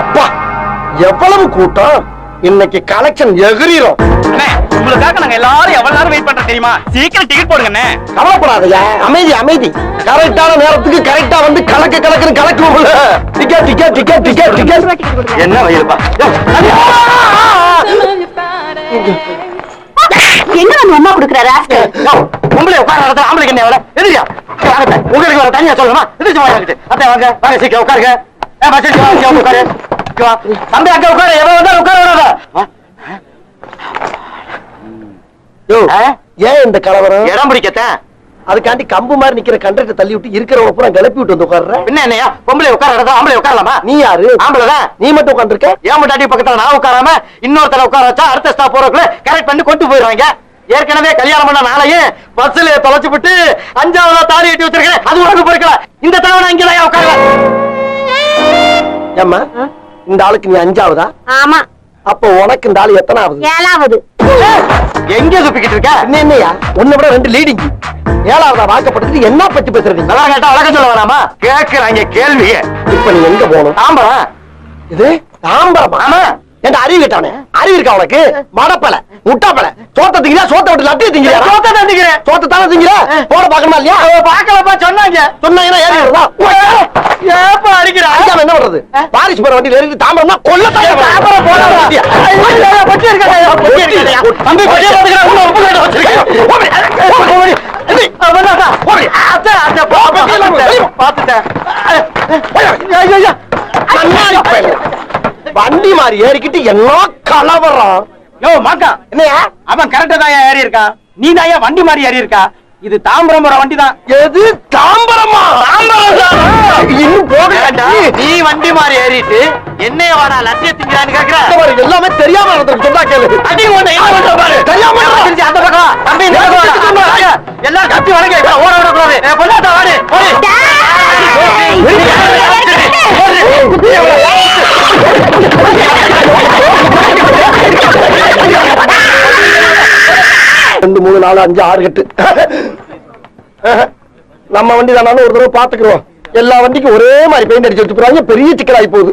அப்பா எவ்வளவு கூட்டம்? இன்னைக்கு கலெக்ஷன் எகிரிரும். உங்களுக்காக நாங்க எல்லாரும் எவ்வளவு நேரம் வெயிட் பண்றோம் தெரியுமா? சீக்கிரம் டிக்கெட் போடுங்க கவலைப்படாதயா அமைதி அமைதி. கரெக்டான நேரத்துக்கு கரெக்டா வந்து கலக்கு கலக்குன்னு கலக்குவோம்ல. Ticket ticket ticket ticket ticket என்ன வயிறுப்பா எங்க நம்ம அம்மா குடுக்குற ராஸ்கல் உங்களே உட்கார இடத்துல ஆம்பளைக்கு என்ன வேலை? எதிரியா வாங்க உங்களுக்கு வேற தனியா சொல்லணுமா? எதிர்த்து வாங்க அத்தை வாங்க வாங்க சீக்கிரம் உட்காருங்க. ஏ பஸ் வாங்க உட்காரு. தம்பி அங்க உட்காரு. எவன் வந்தாலும் உட்கார விடாத யோ ஏன் இந்த கலவரம்? இடம் பிடிக்கத்தான் அதுக்காண்டி கம்பு மாதிரி நிக்கிற கண்டக்டர் தள்ளி விட்டு இருக்கிறவங்க பூரா கிளப்பி விட்டு வந்து உட்கார்ற? என்ன என்னையா பொம்பளை உட்கார இடத்துல ஆம்பளை உட்காரலாமா? நீ யாரு? ஆம்பளை தான் நீ மட்டும் உட்காந்துருக்க ஏன் முட்டாட்டி பக்கத்துல நான் உட்காராம இன்னொருத்தர உட்கார வச்சா அடுத்த ஸ்டாப் போறதுக்குள்ள கரெக்ட் பண்ணி கொண்டு போயிடுவாங்க ஏற்கனவே கல்யாணம் பண்ண நாளையும் பஸ்ல தொலைச்சு விட்டு அஞ்சாவதா தாலி கட்டி வச்சிருக்கேன். அது உனக்கு பொறுக்கல. இந்த தடவை இங்க தான் உட்காரல ஏம்மா இந்த ஆளுக்கு நீ அஞ்சாவதா? ஆமா. அப்ப உனக்கு இந்த ஆளு எத்தனாவது? ஏழாவது. எங்க சுப்பிக்கிட்டு இருக்க? என்ன என்னையா உன்னை விட ரெண்டு லீடிங் ஏழாவதா வாக்கப்படுத்தி என்ன பத்தி பேசுறது நல்லா கேட்டா வழக்கம் சொல்ல வேணாமா கேக்குறாங்க கேள்விய. இப்ப நீ எங்க போகணும்? தாம்பரம். இது தாம்பரமா? ஆமா. என்ற அறிவு கேட்டானே அறிவு இருக்கா உனக்கு? மடப்பல முட்டாப்பல சோத்த திங்கிற சோத்த விட்டு லட்டு திங்கிற சோத்தை தான் திங்கிறேன். சோத்த தானே திங்கிற? போட பாக்கணுமா இல்லையா? பாக்கலப்பா சொன்னாங்க. சொன்னாங்கன்னா ஏறி வருதா? ஏப்பா அடிக்கிற? அடிக்காம என்ன பண்றது? பாரிஸ் போற வண்டியில இறங்கி தாம்பரம்னா கொல்ல தாம்பரம் போடா. பொட்டி இருக்காதயா, பொட்டி இருக்காதயா. தம்பி பட்டியா பாத்துக்கிறேன் உள்ள உப்பு கேட்டு வச்சிருக்கேன். வண்டி மாதிரி ஏறிக்கிட்டு என்ன கலவரம்? யோ மாக்கா! என்னையா? அவன் கரெக்டா தான் ஏறி இருக்கான் நீ தான் வண்டி மாதிரி ஏறி இருக்கா? இது தாம்பரம் போற வண்டி தான் எது? தாம்பரமா? இன்னும் போகலடா நீ வண்டி மாதிரி ஏறிட்டு என்னைய வாடா லட்சிய திங்கிறான்னு கேக்குற? எல்லாமே தெரியாம நடந்துருக்கு. சொன்னா கேளு. அடி உன்னை என்ன பண்ற பாரு? தெரியாம. திருச்சி அந்த பக்கம் தம்பி இந்த பக்கம். எல்லாரும் கத்தி வணங்க ஓட ஓட கூடாது வாடி. ஓடி ரெண்டு மூணு நாலு அஞ்சு ஆறு கட்டு நம்ம வண்டி தானே ஒரு தடவை பாத்துக்கிறோம் எல்லா வண்டிக்கும் ஒரே மாதிரி பெயிண்ட் அடிச்சு வச்சுக்கிறாங்க பெரிய சிக்கலாகி போகுது.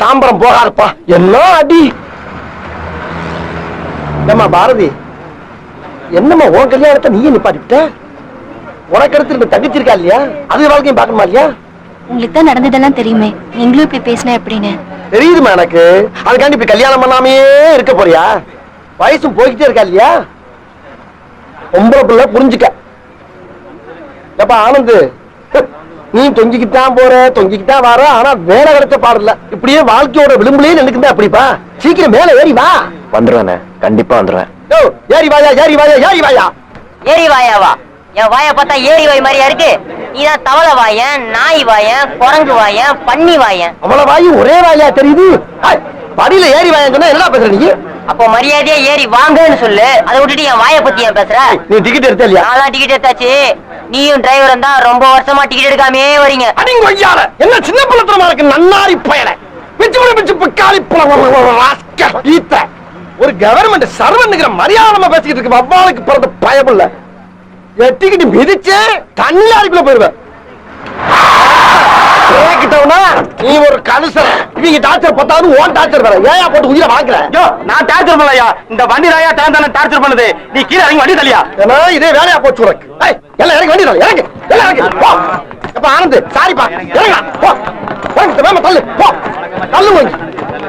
தாம்பரம் போகாதப்பா. என்ன அடி? ஏம்மா பாரதி? என்னம்மா உன் கல்யாணத்தை நீயே நிப்பாட்டிவிட்ட? உனக்கு அடுத்து இருக்கா இல்லையா? அது வாழ்க்கையும் பார்க்கணுமா இல்லையா? உங்களுக்கு தான் நடந்ததெல்லாம் தெரியுமே. நீங்களும் இப்படி பேசினா எப்படின்னு? தெரியுதுமா எனக்கு. அதுக்காண்டி இப்ப கல்யாணம் பண்ணாமையே இருக்க போறியா? வயசும் போய்கிட்டே இருக்கா இல்லையா? பொம்பளை பிள்ளை புரிஞ்சுக்க. எப்ப ஆனந்து? நீ தொங்கிக்கிட்டு தான் போற தொங்கிக்கிட்டு தான் வர ஆனா வேலை கிடைச்ச பாடல இப்படியே வாழ்க்கையோட விளிம்புலயே நினைக்குதா அப்படிப்பா சீக்கிரம் மேல ஏறி வா. வந்துருவேண்ணே. கண்டிப்பா வந்துருவேன். யோ ஏறி வாயா ஏறி வாயா ஏறி வாயா. ஏரி வாயாவா என் வாயை பார்த்தா ஏரி வாய் மாதிரியா இருக்கு? நீதான் தவளை வாயன் நாய் வாயன் குரங்கு வாயன் பன்னி வாயன் அவ்வளவு வாயு ஒரே வாயா தெரியுது. படியில ஏறி வாயா சொன்னா என்னடா பேசுற நீ? அப்போ மரியாதையா ஏறி வாங்கன்னு சொல்லு. அதை விட்டுட்டு என் வாயை பத்தி ஏன் பேசுற? நீ டிக்கெட் எடுத்த இல்லையா? நான் டிக்கெட் எடுத்தாச்சு. நீயும் டிரைவரும் தான் ரொம்ப வருஷமா டிக்கெட் எடுக்காமே வரீங்க. அடிங்க ஐயால. என்ன சின்ன பிள்ளத்தனமா இருக்கு? நன்னாரி பயல. பிச்சு பிச்சு பிக்காளி புலம் ஈத்த. ஒரு கவர்மெண்ட் சர்வன்னுங்கிற மரியாதை நம்ம பேசிக்கிட்டு இருக்கு வவ்வாளுக்கு பிறந்த பயமில்ல. எட்டிக்கிட்டு மிதிச்சு தண்ணியாருக்குள்ள போயிருவேன். கேக்கிட்டவனா நீ ஒரு கலுசர். இவங்க டார்ச்சர் பத்தாவது ஓன் டார்ச்சர் வேற. ஏயா போட்டு உயிரை வாங்குற யோ நான் டார்ச்சர் பண்ணலையா இந்த வண்டி ராயா தான் டார்ச்சர் பண்ணுது. நீ கீழே இறங்கி வண்டி ஏன்னா இதே வேலையா போச்சு உனக்கு. எல்லாம் இறங்கி வண்டி தள்ளு, இறங்கு. எல்லாம் இறங்கு. போ. அப்ப ஆனந்த் சாரிப்பா. இறங்கா போ. இறங்கு வேமா தள்ளு. போ. தள்ளு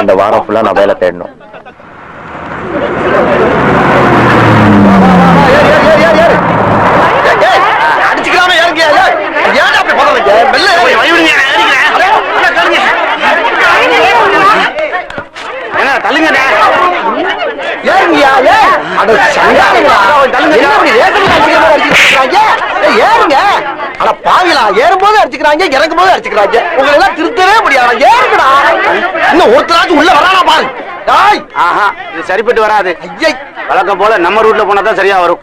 இந்த வாரம் ஃபுல்லா நான் வேலை தேடணும் அடிச்சுக்கலாமே ஏறுங்க அப்படி அடிச்சுக்கிறாங்க இறங்கும் போது அடிச்சுக்கிறாங்க. உங்களை எல்லாம் திருத்தவே முடியாது? ஏறுங்கடா இன்னும் ஒருத்தராச்சும் உள்ள வரானா பாரு. டாய் ஆஹா இது சரிப்பட்டு வராது. ஐயை! வழக்கம் போல நம்ம ரூட்ல போனா தான் சரியா வரும்.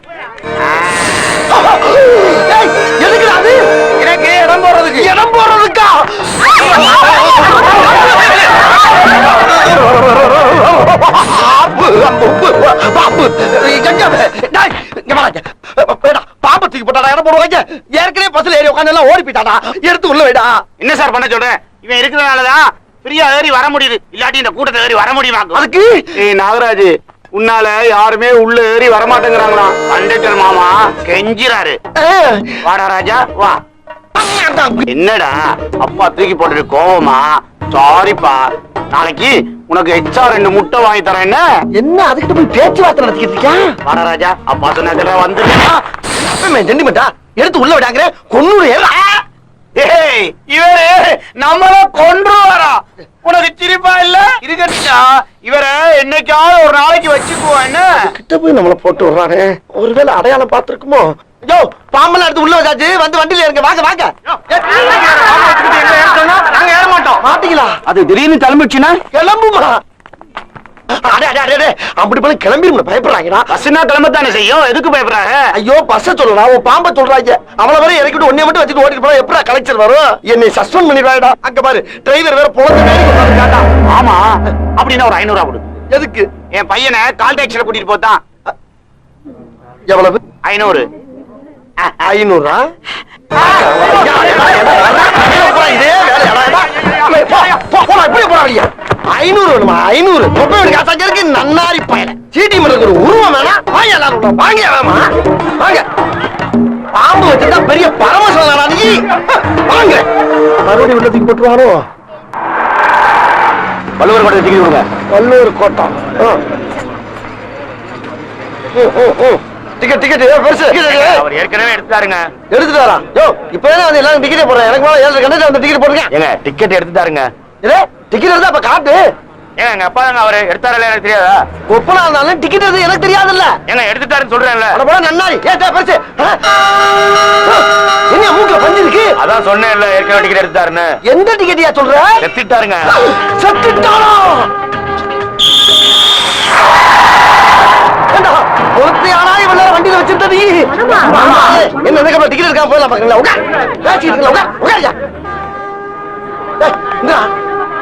போயிட்டாடா. எடுத்து உள்ள வைடா. என்ன சார் பண்ண சொல்றேன் இவன் இருக்கிறதுனாலதான் ஃப்ரீயா ஏறி வர முடியுது. இல்லாட்டி இந்த கூட்டத்தை ஏறி வர முடியுமா? அதுக்கு? ஏய் நாகராஜ் உன்னால யாருமே உள்ள ஏறி வர மாட்டேங்கிறாங்களாம் கண்டக்டர் மாமா கெஞ்சிராரு வாடா ராஜா வா. என்னடா? அப்பா தூக்கி போட்டுட்டு கோவமா? சாரிப்பா நாளைக்கு உனக்கு எச்சா ரெண்டு முட்டை வாங்கி தரேன் என்ன? என்ன அதுக்கிட்ட போய் பேச்சுவார்த்தை நடத்திக்கிட்டு இருக்கியா? வாடா ராஜா. அப்பா சொன்னதுல வந்து ஜெண்டிமெண்டா எடுத்து உள்ள விடாங்க கொன்னூறு இவரு நம்மள கொன்றுவாரா? உனக்கு சிரிப்பா இல்ல? இருக்கட்டா இவரை என்னைக்காவது ஒரு நாளைக்கு வச்சுக்குவோம் என்ன? கிட்ட போய் நம்மள போட்டு விடுறானே. ஒருவேளை அடையாளம் பார்த்திருக்குமோ? யோ பாம்பெல்லாம் எடுத்து உள்ள வச்சாச்சு. வந்து வண்டியில இருங்க வாங்க வாங்க. நாங்க ஏற மாட்டோம். மாட்டீங்களா அது திடீர்னு கிளம்பிடுச்சுன்னா? கிளம்புமா? அப்படி பண்ணி கிளம்பிடும் பயப்படுறாங்கடா பஸ்னா கிளம்பத்தானே செய்யும் எதுக்கு பயப்படுறாங்க ஐயோ பஸ்ஸ சொல்லடா உன் பாம்ப சொல்றாங்க அவள வரை இறக்கிட்டு ஒன்னே மட்டும் வச்சுட்டு ஓடிட்டு போனா எப்படா கலெக்டர் வரும் என்னை சஸ்பெண்ட் பண்ணிடுவாடா அங்க பாரு டிரைவர் வேற உட்கார்ந்துட்டான்டா. ஆமா அப்படின்னா ஒரு ஐநூறு கொடு எதுக்கு என் பையனை கால் டாக்ஸில கூட்டிட்டு போத்தான் எவ்வளவு ஐநூறு ஐநூறா இதே வேலையாடா ஐநூறு வேணுமா? ஐநூறு. முப்பது காசாக்க இருக்கு நன்னாரி பயல. சீட்டி மரத்துக்கு ஒரு உருவம் வேணாம் வாங்க எல்லாரும். வாங்க வேமா. வாங்க. பாம்பு வச்சிருந்தா பெரிய பரமசிவனா நீ. வாங்க. மறுபடியும் உள்ள தூக்கி போட்டுருவானோ? வள்ளுவர் கூட டிக்கெட் கொடுங்க. வல்லூர் கோட்டம் டிக்கெட் டிக்கெட் பெருசு. அவர் ஏற்கனவே எடுத்துட்டாருங்க. எடுத்துட்டு வரா. யோ இப்ப வந்து எல்லாரும் டிக்கெட்டே போடுறேன். எனக்கு மேல ஏழு கண்டக்டர் அந்த டிக்கெட் போடுங்க ஏங்க டிக்கெட் எடுத்துட்டாருங்க. இதே டிக்கெட் இருந்தா அப்ப காட்டு. ஏங்க எங்க அப்பா தாங்க அவரு எடுத்தாரல எனக்கு தெரியாதா? ஒப்பனா இருந்தாலும் டிக்கெட் எது எனக்கு தெரியாதுல்ல. ஏங்க எடுத்துட்டாருன்னு சொல்றேன்ல. அட போடா நன்னாரி. ஏ டே பெருசு? என்ன மூக்குல பஞ்சு இருக்கு? அதான் சொன்னேன்ல ஏற்கனவே டிக்கெட் எடுத்தாருன்னு எந்த டிக்கெட்டியா சொல்ற? செத்துட்டாருங்க. ஒருத்தையானா இவன் நேரம் வண்டியில வச்சிருந்த நீ. என்ன எனக்கு டிக்கெட் இருக்கா போயிடலாம் பாக்கீங்களா உட்கார். பேசிட்டு இருக்கல உட்கார் உட்காரியா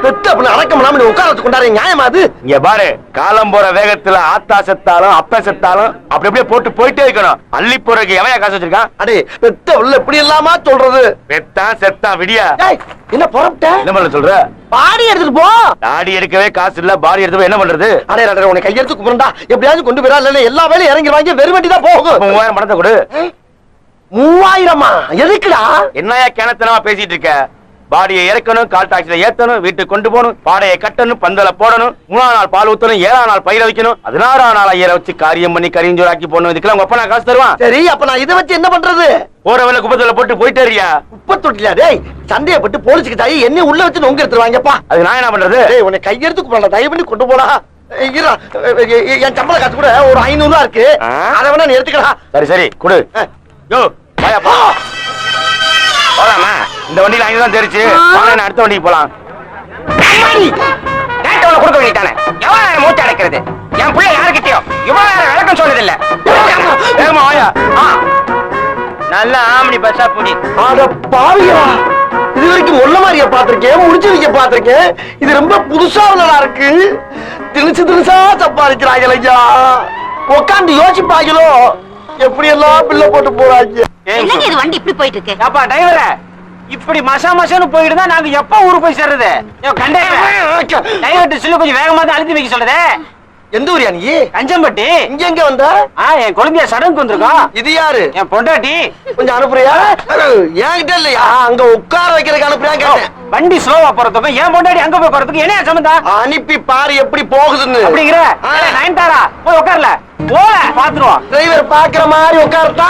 பெத்த அப்படின்னு அடக்கம் இல்லாம நீ உட்கார வச்சு கொண்டாரு. நியாயமா அது? இங்க பாரு காலம் போற வேகத்துல ஆத்தா செத்தாலும் அப்ப செத்தாலும் அப்படி அப்படியே போட்டு போயிட்டே இருக்கணும். அள்ளி போறதுக்கு எவன் காசு வச்சிருக்கான் அடே பெத்த உள்ள இப்படி இல்லாம சொல்றது. பெத்தான் செத்தான் விடியா? என்ன புறப்பட்ட? என்ன பண்ண சொல்ற? பாடி எடுத்துட்டு போ. தாடி எடுக்கவே காசு இல்ல பாடி எடுத்து என்ன பண்றது? அடே அடே உன்னை கையெடுத்து கும்பிடுண்டா எப்படியாவது கொண்டு போயிடா இல்ல எல்லா வேலையும் இறங்கிடுவாங்க வெறும் வண்டி தான் போகும். மூவாயிரம் பணத்தை கொடு. மூவாயிரமா? எதுக்குடா? என்னையா கிணத்தனமா பேசிட்டு இருக்க? பாடியை இறக்கணும் கால் டாக்ஸில ஏத்தணும் வீட்டுக்கு கொண்டு போகணும் பாடையை கட்டணும் பந்தல போடணும் மூணாம் நாள் பால் ஊத்தணும் ஏழாம் நாள் பயிர வைக்கணும் பதினாறாம் நாள் ஐயரை வச்சு காரியம் பண்ணி கரிஞ்சோராக்கி போடணும். இதுக்கெல்லாம் உங்க அப்பா நான் காசு தருவான். சரி அப்ப நான் இதை வச்சு என்ன பண்றது? போற வேலை குப்பத்துல போட்டு போயிட்டே இருக்கியா குப்பை தொட்டில டேய் சந்தேகப்பட்டு போலீஸுக்கு தாயி என்ன உள்ள வச்சு நொங்க எடுத்துருவாங்கப்பா அது நான் என்ன பண்றது? டேய் உன்னை கையெடுத்து கூப்பிடல தயவு பண்ணி கொண்டு போடா. என் சம்பள காசு கூட ஒரு ஐநூறு ரூபா இருக்கு? அதை வேணா நீ எடுத்துக்கலாம் சரி சரி கொடு. யோ. வாயா போ போலாமா? இந்த வண்டியில அங்க தான் தெரிச்சு நான் அடுத்த வண்டிக்கு போலாம். கொடுக்க வேண்டிட்டானே எவ்வளவு மூச்சு அடைக்கிறது? என் பிள்ளை யாருக்கிட்டயோ? இவ்வளவு நேரம் விளக்கம் சொன்னதில்ல வேகமா வாயா. ஆ. நல்ல ஆம்பளி பஸ்ஸா புடி. அட பாவியா இது வரைக்கும் முள்ள மாதிரிய பாத்திருக்கேன் முடிச்சு வைக்க பாத்திருக்கேன் இது ரொம்ப புதுசா உள்ளதா இருக்கு. திணிச்சு திணிச்சா சம்பாதிக்கிறாங்க ஐயா. உட்காந்து யோசிப்பாங்களோ எப்படி எல்லாம் பிள்ளை போட்டு போறாங்க இது வண்டி இப்படி போயிட்டு இருக்கு? அப்பா டிரைவரே இப்படி மசா மசான்னு போயிட்டு தான் நாங்க எப்ப ஊருக்கு போய் சேர்றது? டிரைவர்ட்ட சொல்லி கொஞ்சம் வேகமா தான் அழுத்தி வைக்க சொல்லுதே. எந்த ஊரியா நீ? கஞ்சம்பட்டி. இங்க எங்க வந்த? என் குழந்தைய சடங்குக்கு வந்திருக்கோம். இது யாரு? என் பொண்டாட்டி. கொஞ்சம் அனுப்புறியா? என்கிட்ட இல்லையா? அங்க உட்கார வைக்கிறதுக்கு அனுப்புறியா வண்டி ஸ்லோவா போறதுக்கும் என் பொண்டாட்டி அங்க போய் போறதுக்கு என்ன சம்பந்தம்? அனுப்பி பாரு எப்படி போகுதுன்னு. அப்படிங்கிற. நயன்தாரா போய் உட்கார்ல. போல பாத்துருவோம் டிரைவர் பாக்குற மாதிரி உட்கார்த்தா?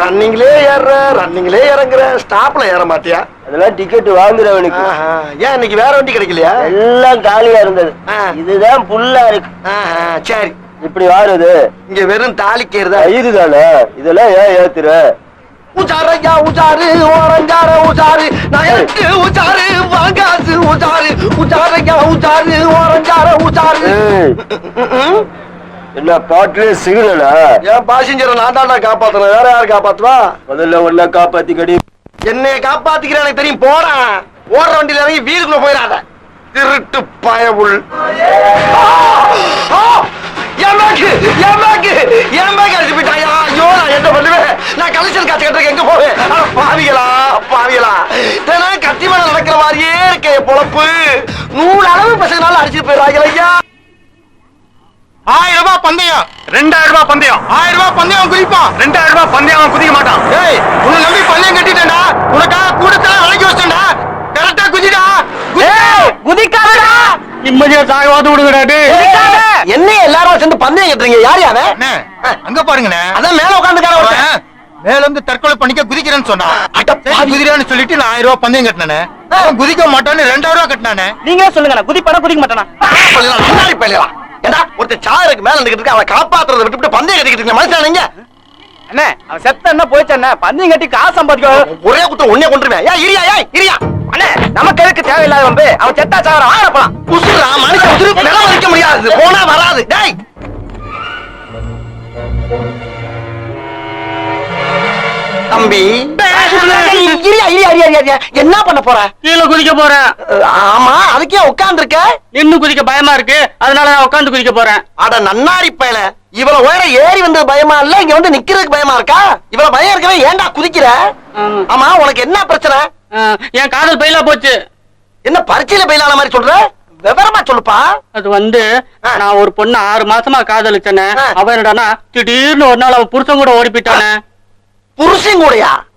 ரன்னிங்லே ஏறுற ரன்னிங்லே இறங்குற. ஸ்டாப்ல ஏற மாட்டியா? அதெல்லாம் டிக்கெட் வாங்குறவனுக்கு. ஏன் இன்னைக்கு வேற வண்டி கிடைக்கலையா? எல்லாம் காலியா இருந்தது. இதுதான் புல்லா இருக்கு. சரி. இப்படி வாருது. இங்க வெறும் தாலிக்கேறுதா ஐது தானே? இதெல்லாம் ஏன் ஏத்துற? உச்சாரையா உச்சாரு ஓரஞ்சார உச்சாரு நயத்து உச்சாரு வாங்காசு உச்சாரு உச்சாரையா உச்சாரு ஓரஞ்சார ம்ம். என்ன பாட்டுல சிக்னலா? என் பாசஞ்சரை நான் தான்டா காப்பாத்தணும் வேற யாரு காப்பாத்துவா? முதல்ல ஒன்னா காப்பாத்தி கடி என்னைய காப்பாத்திக்கிற எனக்கு தெரியும். போடா. ஓடுற வண்டியில இறங்கி வீடுக்குள்ள போயிடாத. திருட்டு பயவுள்! என் பேக்கு என் பேக்கு என் பேக் அடிச்சு போயிட்டாயா ஐயோ நான் என்ன பண்ணுவேன்? நான் காசு கட்டுறதுக்கு எங்க போவேன்? பாவிகளா பாவிகளா. தினம் கத்தி மேல நடக்கிற மாதிரியே இருக்கே பொழப்பு. ஆயிரம் ரூபாய் பந்தயம். ரெண்டாயிரம் ரூபாய் பந்தயம். ஆயிரம் ரூபாய் பந்தயம் குதிப்பான். ரெண்டாயிரம் ரூபாய் பந்தயம் அவன் குதிக்க மாட்டான். ஏய் உன்னை நம்பி பந்தயம் கட்டிட்டேன்டா. உனக்காக கூடத்தான் அழைக்கி வச்சேன்டா கரெக்டா குதிடா. குதிக்காதடா. நிம்மதியா சாகவாது விடுங்கடாடு என்ன எல்லாரும் சேர்ந்து பந்தயம் கட்டுறீங்க? யார் அண்ணே, அங்க பாருங்கண்ணே. அதான் மேல உட்காந்துக்கார ஒருத்தன். மேல இருந்து தற்கொலை பண்ணிக்க குதிக்கிறேன்னு சொன்னான். குதிக்கிறான்னு சொல்லிட்டு நான் ஆயிரம் ரூபாய் பந்தயம் கட்டினானே. குதிக்க மாட்டான்னு ரெண்டாயிரம் ரூபாய் கட்டினானே. நீங்க சொல்லுங்க குதிப்பானா குதிக்க மாட்டானா? ஏண்டா, ஒருத்தன் சாருக்கு மேல நின்னுகிட்டு இருக்க, அவனை காப்பாத்துறதை விட்டுவிட்டு பந்தயம் கட்டிக்கிட்டு இருக்கீங்க, மனுஷனா நீங்க? அண்ணே அவன் செத்த என்ன போயிச்சண்ணே பந்தயம் கட்டி காசு சம்பாதிக்க ஒரே குத்த உன்னே கொண்டுருவேன். ஏய், இரியா, ஏய், இரியா. அண்ணே நமக்கு எதுக்கு தேவையில்லாத வந்து அவன் செத்தா சாவரம் ஆறப்பலாம் உசுருடா, மனுஷன் உசுரு நிலம் வைக்க முடியாது. போனா வராது. டேய். தம்பி இரியா, இரியா, இரியா, இரியா, இரியா. என்ன பண்ண போற? கீழே குதிக்க போறேன் ஆமா அதுக்கே உட்கார்ந்து இருக்க நின்னு குதிக்க பயமா இருக்கு. அதனால நான் உட்காந்து குதிக்க போறேன். அட நன்னாரி பயல. இவ்வளவு உயரம் ஏறி வந்தது பயமா இல்ல? இங்க வந்து நிக்கிறதுக்கு பயமா இருக்கா? இவ்வளவு பயம் இருக்கவே ஏன்டா குதிக்கிற? ஆமா. உனக்கு என்ன பிரச்சனை? என் காதல் பயிலா போச்சு. என்ன பரீட்சையில பயிலான மாதிரி சொல்ற? விவரமா சொல்லுப்பா. அது வந்து. நான் ஒரு பொண்ணு ஆறு மாசமா காதலிச்சேனே. ஆ. அவ என்னடானா திடீர்னு ஒரு நாள் அவ புருஷன் கூட ஓடி போயிட்டானே. புருஷன் கூடயா?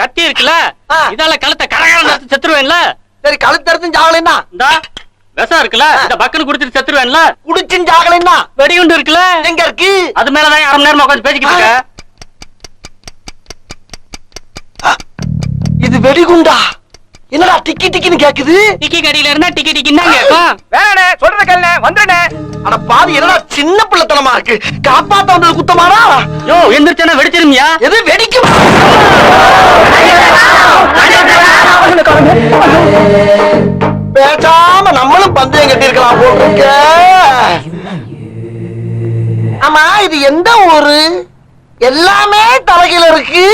கத்தி இருக்குல்ல. இதால கழுத்தை கரகர செத்துருவேன்ல? சரி கழுத்தறுத்தும் சாகலைன்னா இந்த விஷம் இருக்குல்ல? இந்த பக்கன்னு குடிச்சிட்டு செத்துருவேன்ல? குடிச்சும் சாகலைன்னா வெடிகுண்டு இருக்குல்ல? எங்க இருக்கு? அது மேலதான் அரை மணி நேரமா உட்காந்து பேசிக்கிட்டு இருக்க. இது வெடிகுண்டா? என்னடா டிக்கி டிக்கின்னு கேக்குது? டிக்கி கடியில இருந்தா டிக்கி டிக்கின்னு தான் கேட்கும் வேணே சொல்றது கல்ல வந்துடுனே அட பாதி என்னடா சின்ன பிள்ளைத்தனமா இருக்கு? காப்பாத்த வந்தது குத்தமாடா? யோ எந்திரிச்சனா வெடிச்சிருமியா? எது வெடிக்கும் பேசாம நம்மளும் பந்தயம் கட்டி இருக்கலாம் போட்டிருக்க. ஆமா இது எந்த ஊரு? எல்லாமே தலைகீழ இருக்கு.